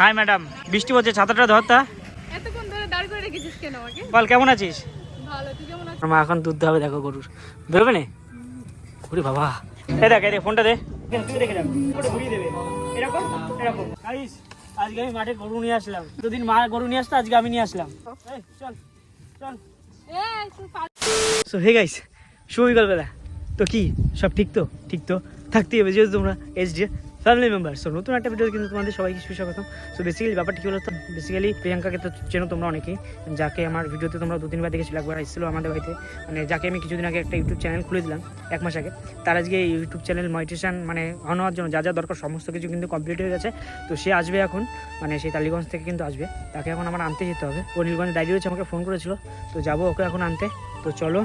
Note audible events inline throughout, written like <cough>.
High madam বৃষ্টি হচ্ছে ছাতাটা ধরতা এতক্ষণ ধরে দাঁড় করে রেখেছিস কেন আমাকে? বল কেমন আছিস? ভালো তুই কেমন আছিস? আমার মা এখন দুধ হবে দেখো গরুর। বেরোবে না? ওরে বাবা। এই দেখ এই ফোনটা দে। তুই যাবি ওটা ঘুরিয়ে দেবে এরকম এরকম। আইস আজকে আমি মাঠে গরু নিয়ে আসলাম। দুদিন মা গরু নিয়ে আসতো আজকে আমি নিয়ে আসলাম। এই, চল চল। সো হে গাইস শুভ বিকালবেলা। তো কি সব ঠিক তো? ঠিক তো? থাকতেই হবে যেহেতু তোমরা ডি ফ্যামিলি মেম্বার সো নতুন একটা ভিডিও কিন্তু তোমাদের সবাইকে সুস্বাগতম। সো বেসিক্যালি ব্যাপারটা কি হলো তো বেসিক্যালি প্রিয়াঙ্কাকে তো চেনো তোমরা অনেকেই। যাকে আমার ভিডিওতে তোমরা দু তিনবার দেখেছিল, একবার এসেছিল আমাদের বাড়িতে। মানে যাকে আমি কিছুদিন আগে একটা ইউটিউব চ্যানেল খুলে দিলাম, এক মাস আগে। তার আজকে ইউটিউব চ্যানেল মনিটেশন মানে অন হওয়ার জন্য যা যা দরকার সমস্ত কিছু কিন্তু কমপ্লিট হয়ে গেছে। তো সে আসবে এখন মানে সেই টালিগঞ্জ থেকে কিন্তু আসবে। তাকে এখন আমার আনতে যেতে হবে। ও নীলগঞ্জ দাঁড়িয়ে রয়েছে, আমাকে ফোন করেছিল। তো যাব ওকে এখন আনতে। তো চলো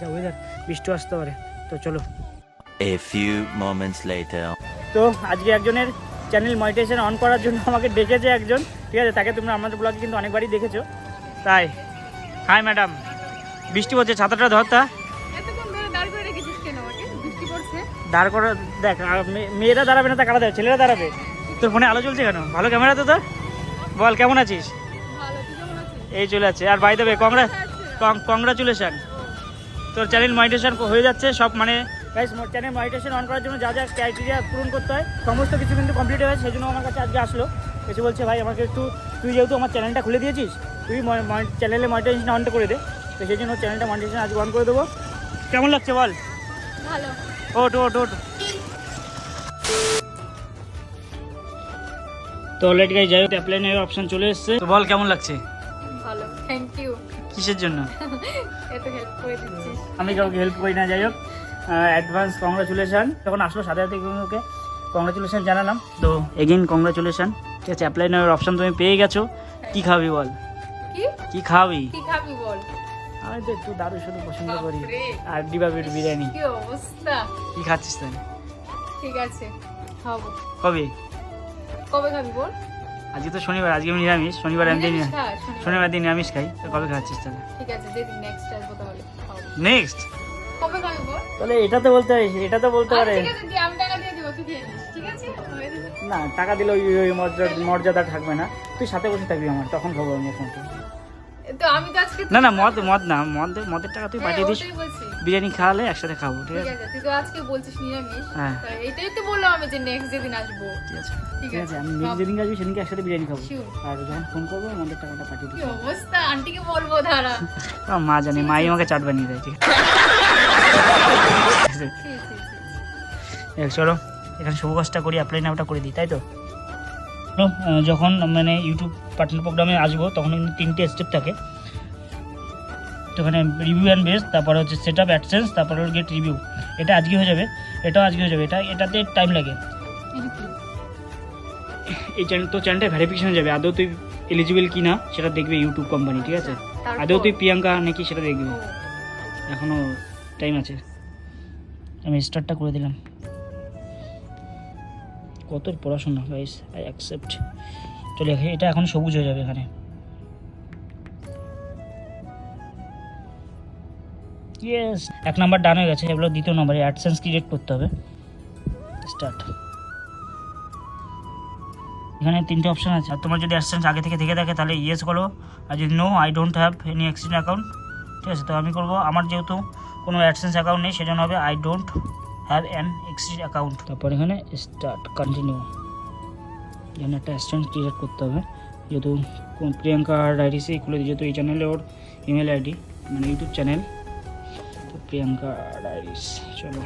যা ওয়েদার বৃষ্টি আসতে পারে। তো চলো। A few moments later. তো আজকে একজনের চ্যানেল মনিটেশন অন করার জন্য আমাকে ডেকেছে একজন ঠিক আছে? তাকে তোমরা আমাদের ব্লগে কিন্তু অনেকবারই দেখেছ। তাই হাই ম্যাডাম বৃষ্টি পড়ছে ছাতাটা ধরতা দাঁড় করে দেখ মেয়েরা দাঁড়াবে না তা কারা ছেলেরা দাঁড়াবে। তোর ফোনে আলো চলছে কেন? ভালো ক্যামেরা তো তোর? বল কেমন আছিস? এই চলে আছে আর বাই দেবে কংগ্রা কংগ্রাচুলেশন তোর চ্যানেল মনিটেশন হয়ে যাচ্ছে সব মানে গাইস চ্যানেল মনিটেশন অন করার জন্য যা যা ক্রাইটেরিয়া পূরণ করতে হয় সমস্ত কিছু কিন্তু কমপ্লিট হয়ে সেই জন্য আমার কাছে আজকে আসলো। এসে বলছে ভাই আমাকে একটু তুই যেহেতু আমার চ্যানেলটা খুলে দিয়েছিস তুই চ্যানেলে মনিটেশন অনটা করে দে। তো সেই জন্য চ্যানেলটা মনিটেশন আজকে অন করে দেবো। কেমন লাগছে বল? ভালো। ওট ওট ওট তো অলরেডি গাই যাই হোক অ্যাপ্লাই নেওয়ার অপশন চলে এসেছে। তো বল কেমন লাগছে? ভালো থ্যাংক ইউ কিসের জন্য? <laughs> এত হেল্প করে দিচ্ছিস। আমি কাউকে হেল্প করি না যাই হোক। অ্যাডভান্স কংগ্রাচুলেশন যখন আসলো সাথে সাথে ওকে কংগ্রাচুলেশন জানালাম। তো এগেইন কংগ্রাচুলেশন ঠিক আছে অ্যাপ্লাই নেওয়ার অপশন তুমি পেয়ে গেছো। কি খাবি বল? কি? কি খাবি? কি খাবি বল? আমি তো একটু দারু শুধু পছন্দ করি। আর ডিবা বিট বিরিয়ানি। কি অবস্থা? কি খাচ্ছিস তাই ঠিক আছে খাব। কবে? কবে খাবি বল? আজকে তো শনিবার আজকে আমি নিরামিষ। শনিবার আমি দিন শনিবার। দিন নিরামিষ খাই। তো কবে খাচ্ছিস তাহলে? ঠিক আছে যেদিন নেক্সট আসব তাহলে নেক্সট কবে বল? তাহলে এটা তো বলতে পারে এটা তো বলতে আচ্ছা, পারে। ঠিক আছে আমি টাকা দিয়ে দেবো তুই খেয়ে ঠিক আছে? না টাকা দিলে ওই ওই মর্যাদা মর্যাদা থাকবে না। তুই সাথে বসে থাকবি আমার তখন খবর আমি ফোন তো আমি তো আজকে না না মদ মদ না মদ মদের টাকা তুই হ্যাঁ, পাঠিয়ে দিস। বিরিয়ানি খাওয়ালে একসাথে খাব ঠিক আছে? তুই তো আজকে বলছিস নিরামিষ। হ্যাঁ। তা এটাই তো বললাম আমি যে নেক্সট যেদিন আসব। ঠিক আছে। ঠিক আছে আমি নেক্সট যেদিন আসবি সেদিনকে একসাথে বিরিয়ানি খাব। আর যখন ফোন করব মদের টাকাটা পাঠিয়ে কি দিস অবস্থা? আন্টিকে বলব ধারা <laughs> মা জানে মাই আমাকে চাট বানিয়ে দেয় ঠিক আছে। চলো এখানে শুভ কাজটা করি অ্যাপ্লাই নামটা করে দিই তাই তো? যখন মানে ইউটিউব পার্টনার প্রোগ্রামে আসব তখন কিন্তু তিনটে স্টেপ থাকে। তো এখানে রিভিউ অ্যান্ড বেস তারপরে হচ্ছে সেট আপ অ্যাডসেন্স তারপরে গেট রিভিউ এটা আজকে হয়ে যাবে এটাও আজকে হয়ে যাবে এটা এটাতে টাইম লাগে। এই চ্যানেল তো চ্যানেলটা ভেরিফিকেশন যাবে আদৌ তুই এলিজিবল কি না সেটা দেখবে ইউটিউব কোম্পানি ঠিক আছে? আদৌ তুই প্রিয়াঙ্কা নাকি সেটা দেখবে। এখনও টাইম আছে। আমি স্টার্টটা করে দিলাম। কত পড়াশোনা গাইস আই অ্যাকসেপ্ট চলে এটা এখন সবুজ হয়ে যাবে এখানে। ইয়েস এক নাম্বার ডান হয়ে গেছে। এগুলো দ্বিতীয় নম্বরে অ্যাডসেন্স ক্রিয়েট করতে হবে। স্টার্ট এখানে তিনটে অপশন আছে। আর তোমার যদি অ্যাডসেন্স আগে থেকে থেকে থাকে, তাহলে ইয়েস করো আর যদি no I don't have any accident account ঠিক আছে? তো আমি করব, আমার যেহেতু কোনো অ্যাডসেন্স অ্যাকাউন্ট নেই, সেজন্য হবে I don't have an exchange account তারপর এখানে স্টার্ট কন্টিনিউ এখানে একটা অ্যাডসেন্স ক্রিয়েট করতে হবে। যেহেতু প্রিয়াঙ্কা ডায়েরিসেই খুলে দিই যেহেতু এই চ্যানেলে ওর ইমেল আইডি মানে ইউটিউব চ্যানেল তো প্রিয়াঙ্কা ডায়েরিস চলো।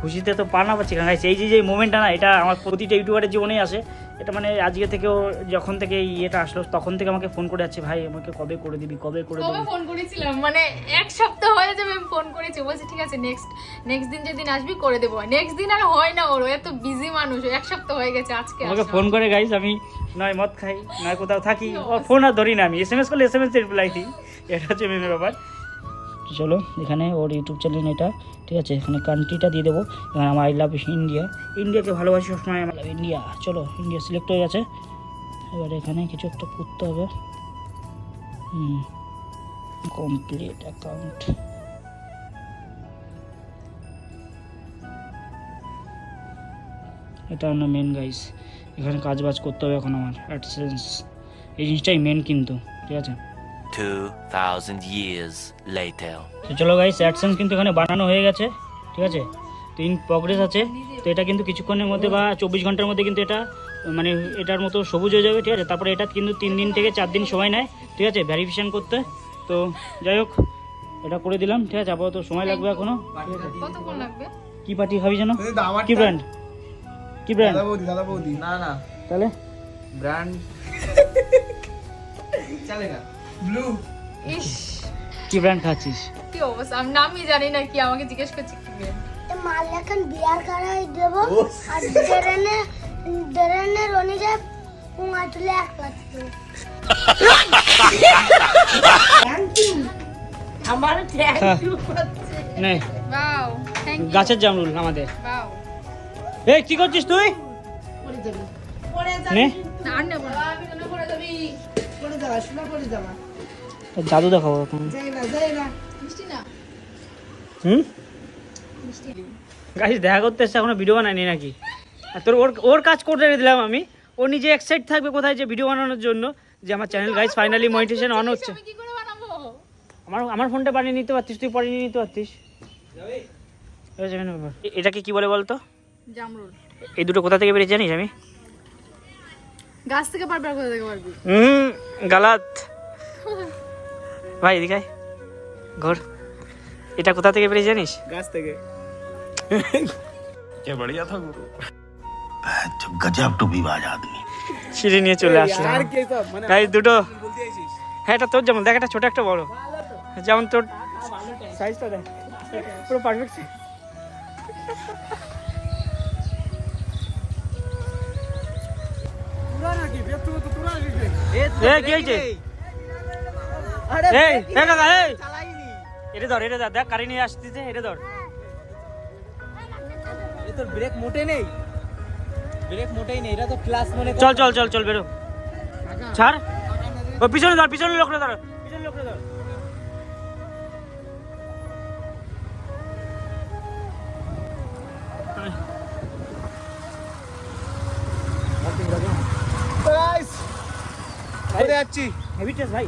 খুশিতে তো পানা পাচ্ছি কারণ এই যে যে মোমেন্টটা না, এটা আমার প্রতিটা ইউটিউবারের জীবনেই আসে। এটা মানে আজকে থেকেও যখন থেকে এই ইয়েটা আসলো তখন থেকে আমাকে ফোন করে যাচ্ছে ভাই আমাকে কবে করে দিবি কবে করে দিবি? ফোন করেছিলাম? মানে এক সপ্তাহ হয়ে যাবে আমি ফোন করেছি। বলছি ঠিক আছে নেক্সট নেক্সট দিন যেদিন আসবি করে দেবো। নেক্সট দিন আর হয় না ওর এত বিজি মানুষ এক সপ্তাহ হয়ে গেছে আজকে আমাকে ফোন করে গাইস আমি নয় মদ খাই নয় কোথাও থাকি। ফোন আর ধরি না আমি এস এম এস করলে এস এম এস রিপ্লাই দিই। এটা হচ্ছে মেন ব্যাপার। চলো, এখানে ওর ইউটিউব চ্যানেল এটা, ঠিক আছে? এখানে কান্ট্রিটা দিয়ে দেবো। এখানে আমার আই লাভ ইন্ডিয়া ইন্ডিয়াকে ভালোবাসি সবসময় আমার ইন্ডিয়া চলো ইন্ডিয়া সিলেক্ট হয়ে গেছে। এবার এখানে কিছু একটা করতে হবে। কমপ্লিট অ্যাকাউন্ট এটা হলো মেন গাইস এখানে কাজ বাজ করতে হবে এখন আমার অ্যাডসেন্স এই জিনিসটাই মেন কিন্তু, ঠিক আছে? 2,000 years later. তো চলো গাইস অ্যাডসেন্স কিন্তু এখানে বানানো হয়ে গেছে ঠিক আছে? তো ইন প্রগ্রেস আছে তো এটা কিন্তু কিছুক্ষণের মধ্যে বা চব্বিশ ঘণ্টার মধ্যে কিন্তু এটা মানে এটার মতো সবুজ হয়ে যাবে ঠিক আছে? তারপরে এটা কিন্তু তিন দিন থেকে চার দিন সময় নেয় ঠিক আছে? ভ্যারিফিকেশন করতে। তো যাই হোক এটা করে দিলাম ঠিক আছে? আপাতত সময় লাগবে এখনও কতক্ষণ লাগবে? কি পার্টি খাবি জানো? কি ব্র্যান্ড কি ব্র্যান্ড দাদা বৌদি দাদা বৌদি। না না। তাহলে? ব্র্যান্ড <laughs> চলেগা ব্লু ইস। কি ব্র্যান্ড খাচ্ছিস? কি অবস্থা? আমি নামই জানি না কি আমাকে জিজ্ঞেস করছি কি এখন বিয়ার করাই দেব। আর ড্রেনে পুঙা তুলে এক পাচ্ছি নে। Wow, thank you. গাছের জামরুল আমাদের. এই কি করছিস তুই? নে। না, আর নেব না। তোর জাদু দেখাবো এখন? হুম? গাইস দেখা করতে এসছে এখনও ভিডিও বানায়নি নাকি? আর তোর ওর ওর কাজ করে রেখে দিলাম আমি। ও নিজে এক্সাইট থাকবে কোথায় যে ভিডিও বানানোর জন্য যে আমার channel guys finally monetisation on হচ্ছে। আমি কি করে বানাবো? আমার আমার ফোনটা বানিয়ে নিতে পারতিস তুই পরে নিয়ে নিতে পারতিস। এটাকে কি বলে বলতো? জামরুল। এই দুটো কোথা থেকে বেরিয়ে জানিস আমি? গাছ থেকে পারবে কোথা থেকে পারবি। হুম গালাত। <laughs> ভাই এদিকে ঘোর। এটা কোথা থেকে পেরেছি জানিস? গাছ থেকে। কে বড়িয়া থা গুরু আচ্ছা, গজব আদমি। সিঁড়ি নিয়ে চলে আসলাম। দুটো। হ্যাঁ এটা তোর যেমন। দেখ একটা ছোট একটা বড়। যেমন তোর সাইজটা দেখ। পুরো পারফেক্ট এ কি এই এই কাকা এই। এটা ধর এটা ধর দেখ গাড়ি নিয়ে আসতেছে এটা ধর। এ তোর ব্রেক মোটে নেই। ব্রেক মোটেই নেই এটা তো ক্লাস মনে চল চল চল চল বেরো। ছাড়। ও পিছনে ধর পিছনে লোকরে ধর পিছনে লোকরে ধর। যাচ্ছি হেভি টেস্ট ভাই।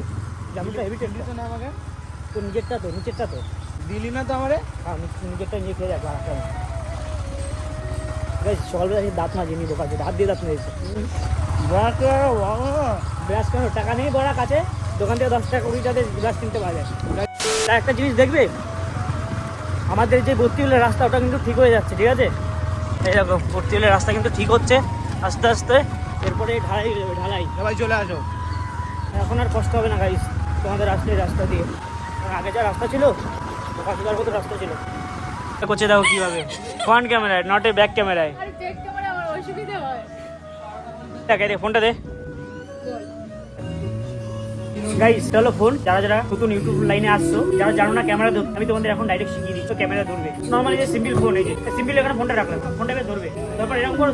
জামুটা হেভি টেস্ট না আমাকে? তো নিজেরটা তো নিচেরটা তো। দিলি না তো আমারে? হ্যাঁ নি- নিজেরটা নিয়ে খেয়ে যাব সকালবেলা দাঁত নিবো কাছে হাত দিয়ে দাঁত মেরেছে ব্রাশ কেন? টাকা নেই বড়া কাছে? দোকান থেকে দশ টাকা কুড়ি টাকা ব্রাশ কিনতে পাওয়া যায়। তা একটা জিনিস দেখবে? আমাদের যে ভর্তিউলের রাস্তা ওটা কিন্তু ঠিক হয়ে যাচ্ছে ঠিক আছে? এই দেখো ভর্তিউলের রাস্তা কিন্তু ঠিক হচ্ছে আস্তে আস্তে। এরপরে ঢালাই ঢালাই। সবাই চলে আসো। এখন আর কষ্ট হবে না গাইস তোমাদের আসলে রাস্তা দিয়ে। আগে যা রাস্তা ছিল কাশিদার মতো রাস্তা ছিল? করছে দেখো কীভাবে। ফ্রন্ট ক্যামেরায় নট এ ব্যাক ক্যামেরায় আরে চেক করে আমার অসুবিধা দেখ দে ফোনটা দে। গাইস হলো ফোন যারা যারা নতুন ইউটিউব লাইনে আসছো যারা জানো না ক্যামেরা ধরতে আমি তোমাদের এখন ডাইরেক্ট শিখিয়ে দিচ্ছি ক্যামেরা ধরবে। নর্মালি যে সিম্পল ফোন এই যে সিম্পল এখানে ফোনটা রাখলাম ফোনটা ধরবে। তারপর এরকম করো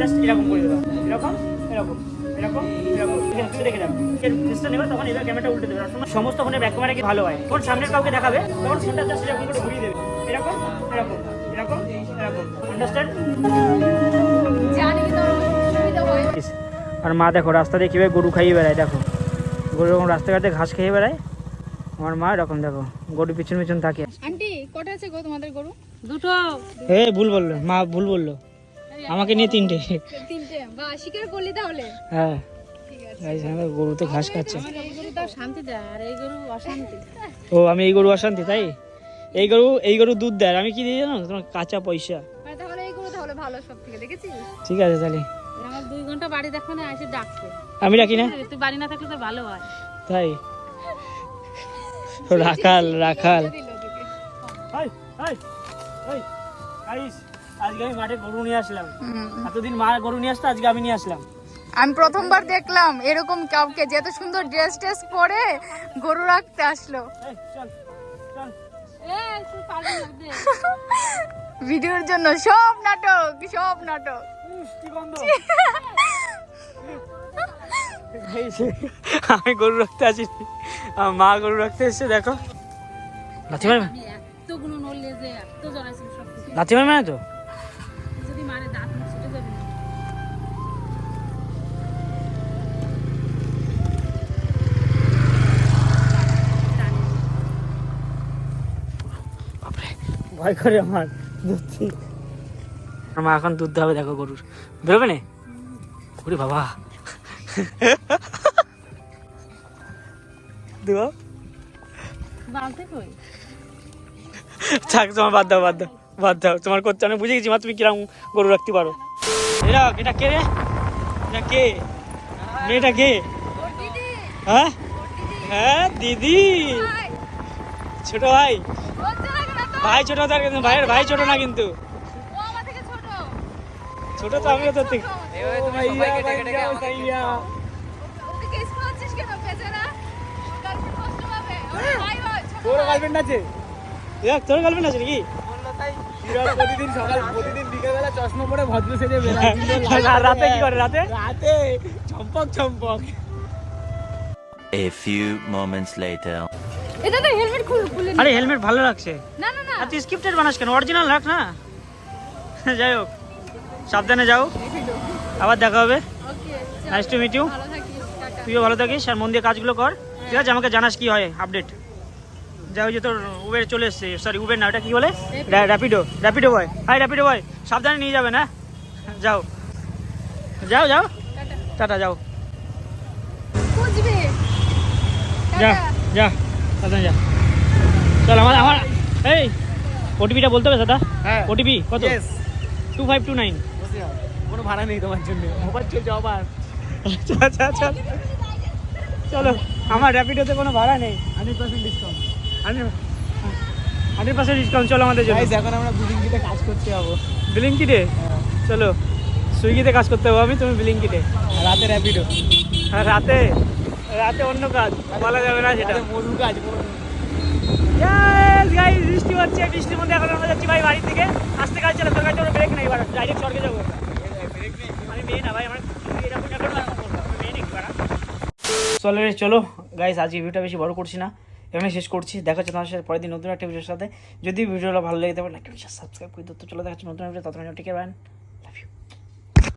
জাস্ট এরকম করে দেবা। এরকম এরকম। এরকম এরকম তুমি দেখে যাবে ফেসটা নেবে তখন এবার ক্যামেরাটা উল্টে দেবে। সমস্ত ফোনে ব্যাক ক্যামেরা কি ভালো হয়? ফোন সামনের কাউকে দেখাবে তখন ফোনটা জাস্ট এরকম করে ঘুরিয়ে দেবে। এরকম এরকম এরকম এরকম। আন্ডারস্ট্যান্ড জানি কিন্তু আমার অসুবিধা হয় আর মা দেখো রাস্তা দিয়ে কীভাবে গরু খাইয়ে বেড়ায় দেখো। গরু এরকম রাস্তাঘাটে ঘাস খেয়ে বেড়ায় আমার মা এরকম দেখো গরু পিছন পিছন থাকে। আন্টি কটা আছে গো তোমাদের গরু? দুটো। হে ভুল বলল মা ভুল বলল। আমাকে নিয়ে তিনটে তিনটে বা স্বীকার করলি তাহলে হ্যাঁ গরু তো ঘাস খাচ্ছে দেয় ও আমি এই গরু অশান্তি তাই এই গরু এই গরু দুধ দেয় আমি কি দিই জানো তোমার কাঁচা পয়সা মানে ঠিক আছে তাহলে দুই ঘণ্টা বাড়ি দেখো না এসে আমি রাখি না তুই বাড়ি না থাকলে তো ভালো হয় তাই রাখাল রাখাল হাই হাই হাই গাইস আজকে আমি মাঠে গরু নিয়ে আসলাম। এতদিন মা গরু নিয়ে আসতো আজকে আমি নিয়ে আসলাম। আমি প্রথমবার দেখলাম এরকম কাউকে যে এত সুন্দর ড্রেস ট্রেস পরে গরু রাখতে আসলো। ভিডিওর জন্য সব নাটক সব নাটক। আমি গরু রাখতে আসিনি। মা গরু রাখতে এসছে দেখো। লাথি মারবে লাথি মারবে না তো? ভয় করে আমার দুধ আমার এখন দুধ হবে দেখো গরুর। বেরোবে না? ওরে বাবা। দেবো থাক তোমার বাদ দাও বাদ দাও বাদ দাও। তোমার করতে আমি বুঝে গেছি মা তুমি কীরকম গরু রাখতে পারো। এরা এটা কে রে? এটা কে? মেয়েটা কে? হ্যাঁ? হ্যাঁ দিদি। ছোট ভাই। ভাই ছোট তার কিন্তু ভাইয়ের ভাই ছোট না কিন্তু। ছোট। তো আমিও তোর থেকে তোর গার্লফ্রেন্ড আছে? দেখ তোর গার্লফ্রেন্ড আছে নাকি? প্রতিদিন সকাল প্রতিদিন বিকেলবেলা চশমা পরে ভদ্র সেজে বেড়ায়। রাতে কি করে রাতে? রাতে। চম্পক চম্পক। A few moments later. এটা তো হেলমেট খুলে আরে হেলমেট ভালো লাগছে। না না না। তুই স্ক্রিপ্টেড বানাস কেন? অরিজিনাল রাখ না। যাই হোক সাবধানে যাও। আবার দেখা হবে। নাইস টু মিট ইউ তুইও ভালো থাকিস আর মন দিয়ে কাজগুলো কর। ঠিক আছে আমাকে জানাস কি হয় আপডেট যা ওই যে তোর উবের চলে এসছে সরি উবের না ওটা কি বলে? Rapido Rapido boy hi Rapido boy সাবধানে নিয়ে যাবে না? যাও। যাও যাও। টাটা। যাও। যা যা। সাবধানে যা চল আমার আমার এই ওটিপিটা বলতে হবে দাদা হ্যাঁ। ওটিপি কত? Two five two nine. কোনো ভাড়া নেই তোমার জন্য। মোবাইল চলছে আবার। আচ্ছা আচ্ছা আচ্ছা। চলো আমার র্যাপিডোতে কোনো ভাড়া নেই। Hundred percent discount hundred percent discount চলো আমাদের জন্য। এখন আমরা বিল্ডিং কিতে কাজ করতে যাব। বিলিং কিটে চলো সুইগিতে কাজ করতে হবে আমি তুমি বিলিং কিটে রাতে র্যাপিডো আর রাতে? রাতে অন্য কাজ বলা যাবে না সেটা। মধু কাজ guys, বৃষ্টি হচ্ছে বৃষ্টির মধ্যে এখন আমরা যাচ্ছি ভাই বাড়ি থেকে আসতে কাজ চলে তোর কাছে ব্রেক নেই এবার ডাইরেক্ট স্বর্গে যাব আমি মেয়ে না ভাই আমার এরকম এখন মেয়ে নাকি চলো রে চলো গাইস আজকে ভিডিওটা বেশি বড় করছি না এখানে শেষ করছি। দেখা হচ্ছে তোমার সাথে পরের দিন নতুন একটা ভিডিওর সাথে। যদি ভিডিওটা ভালো লেগে থাকে লাইক সাবস্ক্রাইব করে দিতে চলো দেখা হচ্ছে নতুন ভিডিও ততক্ষণ টেকে